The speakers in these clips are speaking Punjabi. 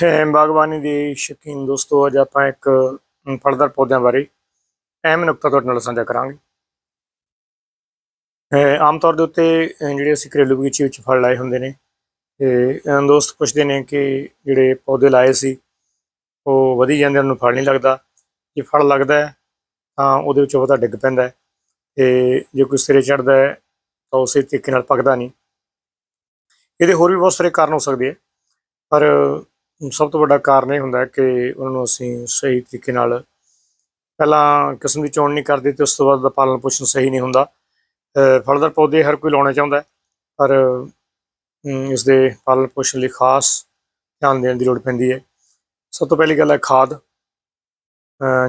ਬਾਗਬਾਨੀ ਦੇ ਸ਼ੌਕੀਨ ਦੋਸਤੋ, ਅੱਜ ਆਪਾਂ ਇੱਕ ਫਲਦਾਰ ਪੌਦਿਆਂ ਬਾਰੇ ਅਹਿਮ ਨੁਕਤਾ ਤੁਹਾਡੇ ਨਾਲ ਸਾਂਝਾ ਕਰਾਂਗੇ। ਆਮ ਤੌਰ ਦੇ ਉੱਤੇ ਜਿਹੜੇ ਅਸੀਂ ਘਰੇਲੂ ਬਗੀਚੇ ਵਿੱਚ ਫਲ ਲਾਏ ਹੁੰਦੇ ਨੇ, ਤੇ ਦੋਸਤ ਪੁੱਛਦੇ ਨੇ ਕਿ ਜਿਹੜੇ ਪੌਦੇ ਲਾਏ ਸੀ, ਉਹ ਵਧੀ ਜਾਂਦੇ ਉਹਨੂੰ ਫਲ ਨਹੀਂ ਲੱਗਦਾ। ਜੇ ਫਲ ਲੱਗਦਾ ਤਾਂ ਉਹਦੇ ਵਿੱਚ ਉਹਦਾ ਡਿੱਗ ਪੈਂਦਾ ਹੈ, ਤੇ ਜੇ ਕੋਈ ਸਿਰੇ ਚੜਦਾ ਹੈ, ਤਾਂ ਉਸੇ ਤਰੀਕੇ ਨਾਲ ਪੱਕਦਾ ਨਹੀਂ। ਇਹਦੇ ਹੋਰ ਵੀ ਬਹੁਤ ਸਾਰੇ ਕਾਰਨ ਹੋ ਸਕਦੇ ਆ, ਪਰ ਸਭ ਤੋਂ ਵੱਡਾ ਕਾਰਨ ਇਹ ਹੁੰਦਾ ਹੈ ਕਿ ਉਹਨਾਂ ਨੂੰ ਅਸੀਂ ਸਹੀ ਤਰੀਕੇ ਨਾਲ ਪਹਿਲਾਂ ਕਿਸਮ ਦੀ ਚੋਣ ਨਹੀਂ ਕਰਦੇ ਤੇ ਉਸ ਤੋਂ ਬਾਅਦ ਦਾ ਪਾਲਣ ਪੋਸ਼ਣ ਸਹੀ ਨਹੀਂ ਹੁੰਦਾ। ਫਲਦਾਰ ਪੌਦੇ ਹਰ ਕੋਈ ਲਾਉਣਾ ਚਾਹੁੰਦਾ ਪਰ ਅਮ, ਇਸ ਦੇ ਪਾਲਣ ਪੋਸ਼ਣ ਲਈ ਖਾਸ ਧਿਆਨ ਦੇਣ ਦੀ ਲੋੜ ਪੈਂਦੀ ਹੈ। ਸਭ ਤੋਂ ਪਹਿਲੀ ਗੱਲ ਹੈ ਖਾਦ।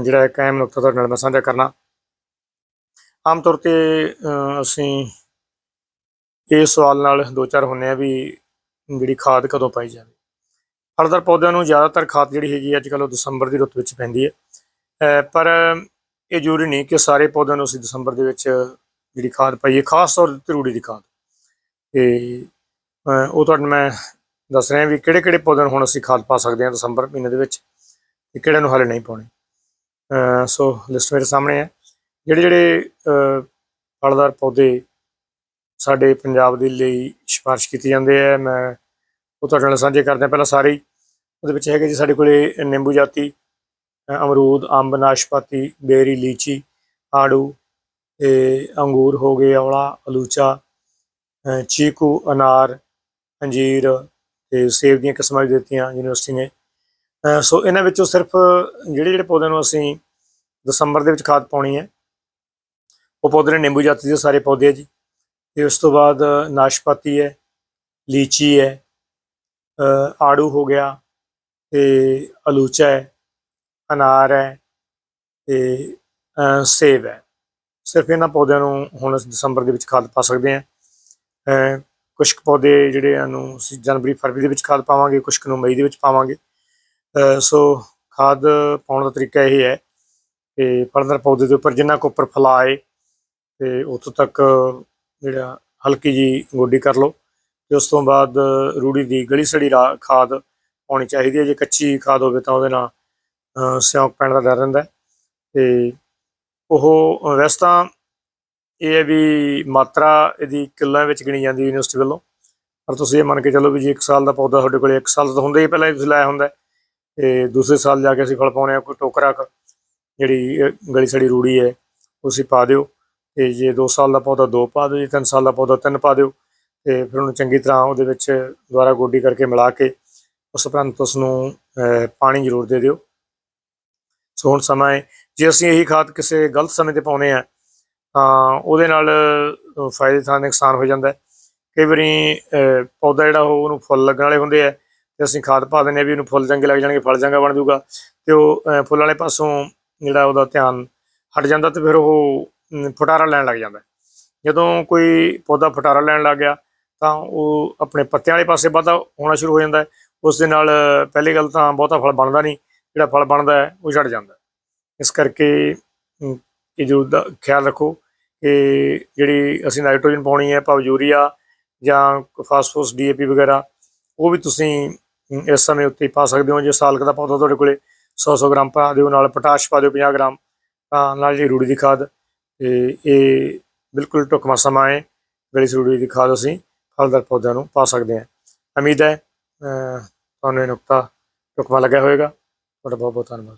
ਜਿਹੜਾ ਇੱਕ ਅਹਿਮ ਨੁਕਤਾ ਤੁਹਾਡੇ ਨਾਲ ਮੈਂ ਸਾਂਝਾ ਕਰਨਾ। ਆਮ ਤੌਰ ਤੇ ਅਸੀਂ ਇਹ ਸਵਾਲ ਨਾਲ ਦੋ ਚਾਰ ਹੁੰਨੇ ਆ ਵੀ ਜਿਹੜੀ ਖਾਦ ਕਦੋਂ ਪਾਈ ਜਾਵੇ। ਫਲਦਾਰ ਪੌਦਿਆਂ ਨੂੰ ਜ਼ਿਆਦਾਤਰ ਖਾਦ ਜਿਹੜੀ ਹੈਗੀ ਅੱਜ ਕੱਲ੍ਹ ਉਹ ਦਸੰਬਰ ਦੀ ਰੁੱਤ ਵਿੱਚ ਪੈਂਦੀ ਹੈ। ਪਰ ਇਹ ਜ਼ਰੂਰੀ ਨਹੀਂ ਕਿ ਸਾਰੇ ਪੌਦਿਆਂ ਨੂੰ ਅਸੀਂ ਦਸੰਬਰ ਦੇ ਵਿੱਚ ਜਿਹੜੀ ਖਾਦ ਪਾਈਏ, ਖਾਸ ਤੌਰ ਤੇ ਰੂੜੀ ਦੀ ਖਾਦ। ਤੇ ਉਹ ਤੁਹਾਨੂੰ ਮੈਂ ਦੱਸ ਰਿਹਾ ਵੀ ਕਿਹੜੇ ਕਿਹੜੇ ਪੌਦਿਆਂ ਨੂੰ ਹੁਣ ਅਸੀਂ ਖਾਦ ਪਾ ਸਕਦੇ ਹਾਂ ਦਸੰਬਰ ਮਹੀਨੇ ਦੇ ਵਿੱਚ ਤੇ ਕਿਹੜਿਆਂ ਨੂੰ ਹਾਲੇ ਨਹੀਂ ਪਾਉਣੀ। ਸੋ ਲਿਸਟ ਮੇਰੇ ਸਾਹਮਣੇ ਹੈ। ਜਿਹੜੇ ਜਿਹੜੇ ਫਲਦਾਰ ਪੌਦੇ ਸਾਡੇ ਪੰਜਾਬ ਦੇ ਲਈ ਸਿਫਾਰਿਸ਼ ਕੀਤੀ ਜਾਂਦੇ ਹੈ, ਮੈਂ ਉਹ ਤੁਹਾਡੇ ਨਾਲ ਸਾਂਝੇ ਕਰਦੇ ਹਾਂ। ਪਹਿਲਾਂ ਸਾਰੇ ਹੀ ਉਹਦੇ ਵਿੱਚ ਹੈਗੇ ਜੀ ਸਾਡੇ ਕੋਲੇ ਨਿੰਬੂ ਜਾਤੀ ਅਮਰੂਦ, ਅੰਬ, ਨਾਸ਼ਪਾਤੀ, ਬੇਰੀ, ਲੀਚੀ, ਆੜੂ ਤੇ ਅੰਗੂਰ ਹੋ ਗਏ, ਔਲਾ, ਅਲੂਚਾ ਚੀਕੂ, ਅਨਾਰ, ਅੰਜੀਰ ਤੇ ਸੇਬ ਦੀਆਂ ਕਿਸਮਾਂ ਵੀ ਦਿੱਤੀਆਂ ਯੂਨੀਵਰਸਿਟੀ ਨੇ। ਸੋ ਇਹਨਾਂ ਵਿੱਚੋਂ ਸਿਰਫ ਜਿਹੜੇ ਜਿਹੜੇ ਪੌਦਿਆਂ ਨੂੰ ਅਸੀਂ ਦਸੰਬਰ ਦੇ ਵਿੱਚ ਖਾਦ ਪਾਉਣੀ ਹੈ, ਉਹ ਪੌਦੇ ਨੇ ਨਿੰਬੂ ਜਾਤੀ ਦੇ ਸਾਰੇ ਪੌਦੇ ਹੈ ਜੀ। ਤੇ ਉਸ ਤੋਂ ਬਾਅਦ ਨਾਸ਼ਪਾਤੀ ਹੈ, ਲੀਚੀ ਹੈ ਆੜੂ ਹੋ ਗਿਆ ਤੇ ਅਲੂਚਾ ਹੈ ਅਨਾਰ ਹੈ ਤੇ ਸੇਬ ਹੈ। ਸਿਰਫ ਇਹਨਾਂ ਪੌਦਿਆਂ ਨੂੰ ਹੁਣ ਅਸੀਂ ਦਸੰਬਰ ਦੇ ਵਿੱਚ ਖਾਦ ਪਾ ਸਕਦੇ ਹਾਂ। ਅ, ਕੁਛ ਕੁ ਪੌਦੇ ਜਿਹੜੇ ਆ ਨੂੰ ਅਸੀਂ ਜਨਵਰੀ ਫਰਵਰੀ ਦੇ ਵਿੱਚ ਖਾਦ ਪਾਵਾਂਗੇ ਕੁਛ ਕੁ ਨੂੰ ਮਈ ਦੇ ਵਿੱਚ ਪਾਵਾਂਗੇ। ਸੋ ਖਾਦ ਪਾਉਣ ਦਾ ਤਰੀਕਾ ਇਹ ਹੈ ਕਿ ਫਲਦਾਰ ਪੌਦੇ ਦੇ ਉੱਪਰ ਜਿੰਨਾ ਕੁ ਉੱਪਰ ਫਲਾ ਆਏ ਤੇ ਉੱਥੋਂ ਤੱਕ ਜਿਹੜਾ ਹਲਕੀ ਜੀ ਗੋਡੀ ਕਰ ਲਓ ਤੇ ਉਸ ਤੋਂ ਬਾਅਦ ਰੂੜੀ ਦੀ ਗਲੀ ਸੜੀ ਰਾ- ਖਾਦ ਪਾਉਣੀ ਚਾਹੀਦੀ ਹੈ ਜੇ ਕੱਚੀ ਖਾਦ ਹੋਵੇ ਤਾਂ ਉਹਦੇ ਨਾਲ ਸਿਉਂਕ ਪੈਣ ਦਾ ਡਰ ਰਹਿੰਦਾ ਹੈ। ਤੇ ਉਹ ਵੈਸੇ ਤਾਂ ਇਹ ਹੈ ਵੀ ਮਾਤਰਾ ਇਹਦੀ ਕਿੱਲਾਂ ਵਿੱਚ ਗਿਣੀ ਜਾਂਦੀ ਯੂਨੀਵਰਸਿਟੀ ਵੱਲੋਂ। ਪਰ ਤੁਸੀਂ ਇਹ ਮੰਨ ਕੇ ਚੱਲੋ ਵੀ ਜੇ 1 ਸਾਲ ਦਾ ਪੌਦਾ ਤੁਹਾਡੇ ਕੋਲੇ 1 ਸਾਲ ਦਾ ਤਾਂ ਹੁੰਦਾ ਹੀ ਪਹਿਲਾਂ ਹੀ ਤੁਸੀਂ ਲਾਇਆ ਹੁੰਦਾ ਹੈ, ਤੇ ਦੂਸਰੇ ਸਾਲ ਜਾ ਕੇ ਅਸੀਂ ਫਲ ਪਾਉਣੇ ਆ ਕੋਈ ਟੋਕਰਾ ਕੁ ਜਿਹੜੀ ਗਲੀ ਸੜੀ ਰੂੜੀ ਹੈ ਉਹ ਪਾ ਦਿਓ। ਤੇ ਜੇ 2 ਸਾਲ ਦਾ ਪੌਦਾ 2 ਪਾ ਦਿਓ ਜੇ 3 ਸਾਲ ਦਾ ਪੌਦਾ 3 ਪਾ ਦਿਓ ਤੇ ਫਿਰ ਉਹਨੂੰ ਚੰਗੀ ਤਰ੍ਹਾਂ ਉਹਦੇ ਵਿੱਚ ਦੁਬਾਰਾ ਗੋਡੀ ਕਰਕੇ ਮਿਲਾ ਕੇ ਉਸ ਉਪਰੰਤ ਉਸ ਨੂੰ ਪਾਣੀ ਜ਼ਰੂਰ ਦੇ ਦਿਓ। ਸੋ ਹੁਣ ਸਮਾਂ ਹੈ। ਜੇ ਅਸੀਂ ਇਹੀ ਖਾਦ ਕਿਸੇ ਗਲਤ ਸਮੇਂ ਤੇ ਪਾਉਨੇ ਆ ਤਾਂ ਉਹਦੇ ਨਾਲ ਫਾਇਦੇ ਥਾਂ ਨੁਕਸਾਨ ਹੋ ਜਾਂਦਾ ਕਈ ਵਾਰੀ ਪੌਦਾ ਜਿਹੜਾ ਉਹ ਉਹਨੂੰ ਫੁੱਲ ਲੱਗਣ ਵਾਲੇ ਹੁੰਦੇ ਆ, ਤੇ ਅਸੀਂ ਖਾਦ ਪਾ ਦਿੰਦੇ ਆ ਵੀ ਉਹਨੂੰ ਫੁੱਲ ਚੰਗੇ ਲੱਗ ਜਾਣਗੇ, ਫਲ ਚੰਗਾ ਬਣ ਜਾਊਗਾ, ਤੇ ਉਹ ਫੁੱਲ ਵਾਲੇ ਪਾਸੋਂ ਜਿਹੜਾ ਉਹਦਾ ਧਿਆਨ ਹਟ ਜਾਂਦਾ ਤੇ ਫਿਰ ਉਹ ਫਟਾਰਾ ਲੈਣ ਲੱਗ ਜਾਂਦਾ ਜਦੋਂ ਕੋਈ ਪੌਦਾ ਫਟਾਰਾ ਲੈਣ ਲੱਗ ਗਿਆ, ਤਾਂ ਉਹ ਆਪਣੇ ਪੱਤਿਆਂ ਵਾਲੇ ਪਾਸੇ ਵਾਧਾ ਹੋਣਾ ਸ਼ੁਰੂ ਹੋ ਜਾਂਦਾ ਉਸ ਦੇ ਨਾਲ, ਪਹਿਲੀ ਗੱਲ ਤਾਂ ਬਹੁਤਾ ਫਲ ਬਣਦਾ ਨਹੀਂ, ਜਿਹੜਾ ਫਲ ਬਣਦਾ ਹੈ, ਉਹ ਛੱਡ ਜਾਂਦਾ ਇਸ ਕਰਕੇ ਇਹ ਜ਼ਰੂਰ ਦਾ, ਖਿਆਲ ਰੱਖੋ ਕਿ ਜਿਹੜੀ ਅਸੀਂ ਨਾਈਟ੍ਰੋਜਨ ਪਾਉਣੀ ਹੈ, ਭਾਵ ਯੂਰੀਆ ਜਾਂ ਫਾਸਫੋਰਸ ਡੀਏਪੀ ਵਗੈਰਾ, ਉਹ ਵੀ ਤੁਸੀਂ ਇਸ ਸਮੇਂ ਉੱਤੇ ਪਾ ਸਕਦੇ ਹੋ। ਜੇ ਸਾਲਕ ਦਾ ਪੌਦਾ ਤੁਹਾਡੇ ਕੋਲੇ 100-100 ਗ੍ਰਾਮ ਪਾ ਦਿਓ, ਨਾਲ ਪੋਟਾਸ਼ ਪਾ ਦਿਓ 50 ਗ੍ਰਾਮ, ਤਾਂ ਨਾਲ ਜਿਹੜੀ ਰੂੜੀ ਦੀ ਖਾਦ, ਤੇ ਇਹ ਬਿਲਕੁਲ ਢੁਕਵਾਂ ਸਮਾਂ ਹੈ। ਗਲੀ ਰੂੜੀ ਦੀ ਖਾਦ ਅਸੀਂ ਫਲਦਾਰ ਪੌਦਿਆਂ ਨੂੰ ਪਾ ਸਕਦੇ ਹਾਂ। ਉਮੀਦ ਹੈ ਤੁਹਾਨੂੰ ਇਹ ਨੁਕਤਾ ਢੁਕਵਾਂ ਲੱਗਿਆ ਹੋਵੇਗਾ। ਤੁਹਾਡਾ ਬਹੁਤ ਬਹੁਤ ਧੰਨਵਾਦ।